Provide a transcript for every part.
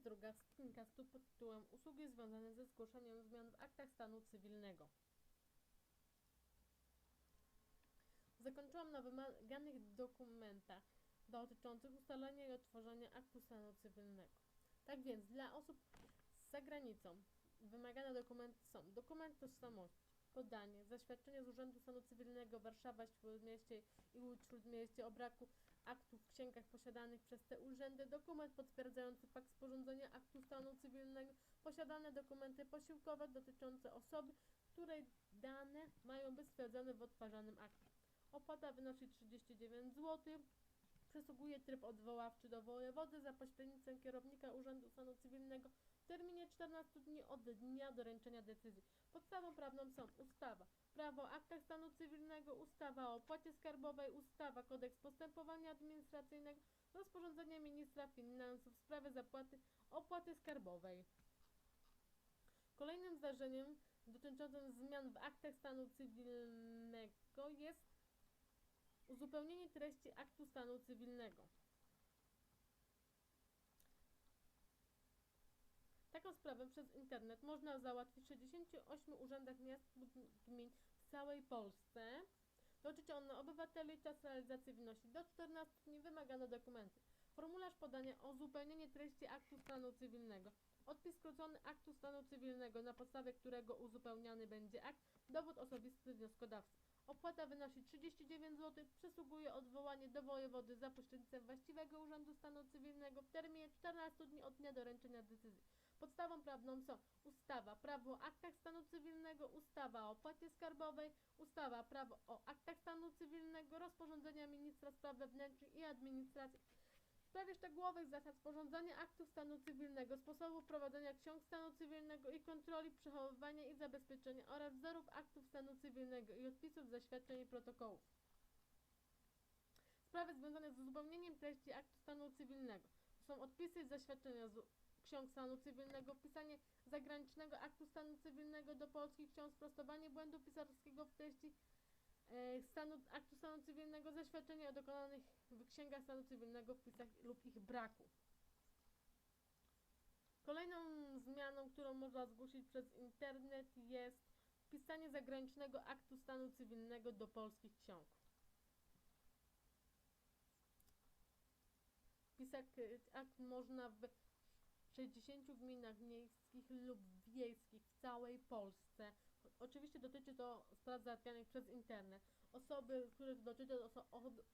druga screencastu pod tytułem Usługi związane ze zgłoszeniem zmian w aktach stanu cywilnego. Zakończyłam na wymaganych dokumentach dotyczących ustalenia i odtworzenia aktu stanu cywilnego. Tak więc dla osób za granicą wymagane dokumenty są dokument tożsamości, podanie, zaświadczenie z Urzędu Stanu Cywilnego Warszawa, Śródmieście i Śródmieście o braku aktów w księgach posiadanych przez te urzędy, dokument potwierdzający fakt sporządzenia aktu stanu cywilnego, posiadane dokumenty posiłkowe dotyczące osoby, której dane mają być stwierdzone w odtwarzanym akcie. Opłata wynosi 39 zł. Przysługuje tryb odwoławczy do wojewody za pośrednictwem kierownika Urzędu Stanu Cywilnego terminie 14 dni od dnia doręczenia decyzji. Podstawą prawną są ustawa, prawo o aktach stanu cywilnego, ustawa o opłacie skarbowej, ustawa kodeks postępowania administracyjnego, rozporządzenie ministra finansów w sprawie zapłaty opłaty skarbowej. Kolejnym zdarzeniem dotyczącym zmian w aktach stanu cywilnego jest uzupełnienie treści aktu stanu cywilnego. Taką sprawę przez internet można załatwić w 68 urzędach miast lub gmin w całej Polsce. Dotyczy ono obywateli, czas realizacji wynosi do 14 dni, wymagane dokumenty. Formularz podania o uzupełnienie treści aktu stanu cywilnego. Odpis skrócony aktu stanu cywilnego, na podstawie którego uzupełniany będzie akt, dowód osobisty wnioskodawcy. Opłata wynosi 39 zł. Przysługuje odwołanie do wojewody za pośrednictwem właściwego urzędu stanu cywilnego w terminie 14 dni od dnia doręczenia decyzji. Podstawą prawną są ustawa prawo o aktach stanu cywilnego, ustawa o opłacie skarbowej, ustawa prawo o aktach stanu cywilnego, rozporządzenia ministra spraw wewnętrznych i administracji. W sprawie szczegółowych zasad sporządzania aktów stanu cywilnego, sposobu prowadzenia ksiąg stanu cywilnego i kontroli przechowywania i zabezpieczenia oraz wzorów aktów stanu cywilnego i odpisów zaświadczeń i protokołów. Sprawy związane z uzupełnieniem treści aktu stanu cywilnego to są odpisy i zaświadczenia z ksiąg stanu cywilnego, wpisanie zagranicznego aktu stanu cywilnego do polskich ksiąg, sprostowanie błędu pisarskiego w treści e, stanu, aktu stanu cywilnego, zaświadczenia o dokonanych w księgach stanu cywilnego wpisach lub ich braku. Kolejną zmianą, którą można zgłosić przez internet jest wpisanie zagranicznego aktu stanu cywilnego do polskich ksiąg. Wpisak y, akt można w 60 gminach miejskich lub wiejskich w całej Polsce. Oczywiście dotyczy to spraw załatwianych przez internet. Osoby, których dotyczy oso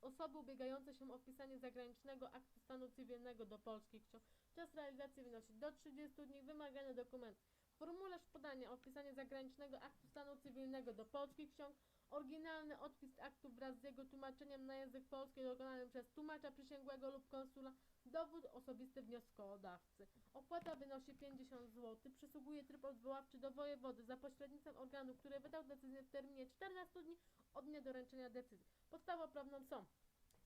osoby ubiegające się o wpisanie zagranicznego aktu stanu cywilnego do polskich ksiąg. Czas realizacji wynosi do 30 dni. Wymagane dokumenty. Formularz podania o zagranicznego aktu stanu cywilnego do polskich ksiąg. Oryginalny odpis aktu wraz z jego tłumaczeniem na język polski dokonanym przez tłumacza przysięgłego lub konsula. Dowód osobisty wnioskodawcy. Opłata wynosi 50 zł. Przysługuje tryb odwoławczy do wojewody za pośrednictwem organu, który wydał decyzję w terminie 14 dni od dnia doręczenia decyzji. Podstawą prawną są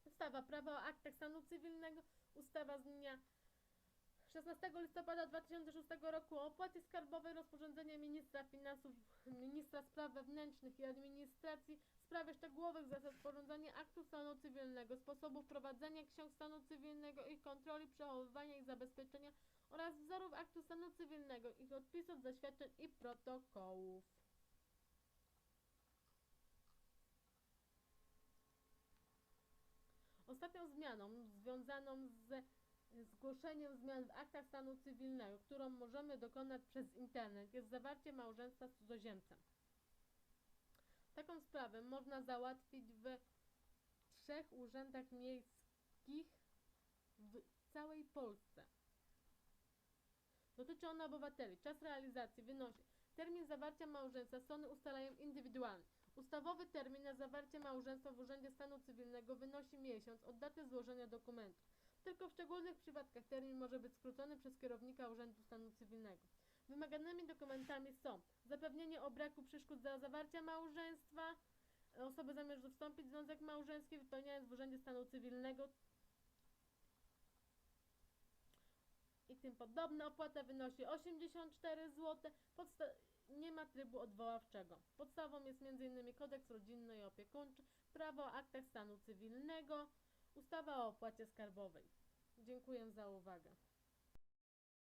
ustawa prawa o aktach stanu cywilnego, ustawa z dnia 16 listopada 2006 roku o opłacie skarbowej, rozporządzenie ministra finansów, ministra spraw wewnętrznych i administracji w sprawie szczegółowych zasad sporządzania aktu stanu cywilnego, sposobu prowadzenia ksiąg stanu cywilnego i kontroli przechowywania i zabezpieczenia oraz wzorów aktu stanu cywilnego, ich odpisów, zaświadczeń i protokołów. Ostatnią zmianą związaną z zgłoszeniem zmian w aktach stanu cywilnego, którą możemy dokonać przez internet, jest zawarcie małżeństwa z cudzoziemcem. Taką sprawę można załatwić w trzech urzędach miejskich w całej Polsce. Dotyczy ona obywateli. Czas realizacji wynosi termin zawarcia małżeństwa strony ustalają indywidualnie. Ustawowy termin na zawarcie małżeństwa w Urzędzie Stanu Cywilnego wynosi miesiąc od daty złożenia dokumentu. Tylko w szczególnych przypadkach termin może być skrócony przez kierownika Urzędu Stanu Cywilnego. Wymaganymi dokumentami są zapewnienie o braku przeszkód dla zawarcia małżeństwa, osoby zamierza wstąpić w związek małżeński wypełniając w Urzędzie Stanu Cywilnego i tym podobne. Opłata wynosi 84 zł. Podsta- nie ma trybu odwoławczego. Podstawą jest m.in. kodeks rodzinny i opiekuńczy, prawo o aktach stanu cywilnego, ustawa o opłacie skarbowej. Dziękuję za uwagę.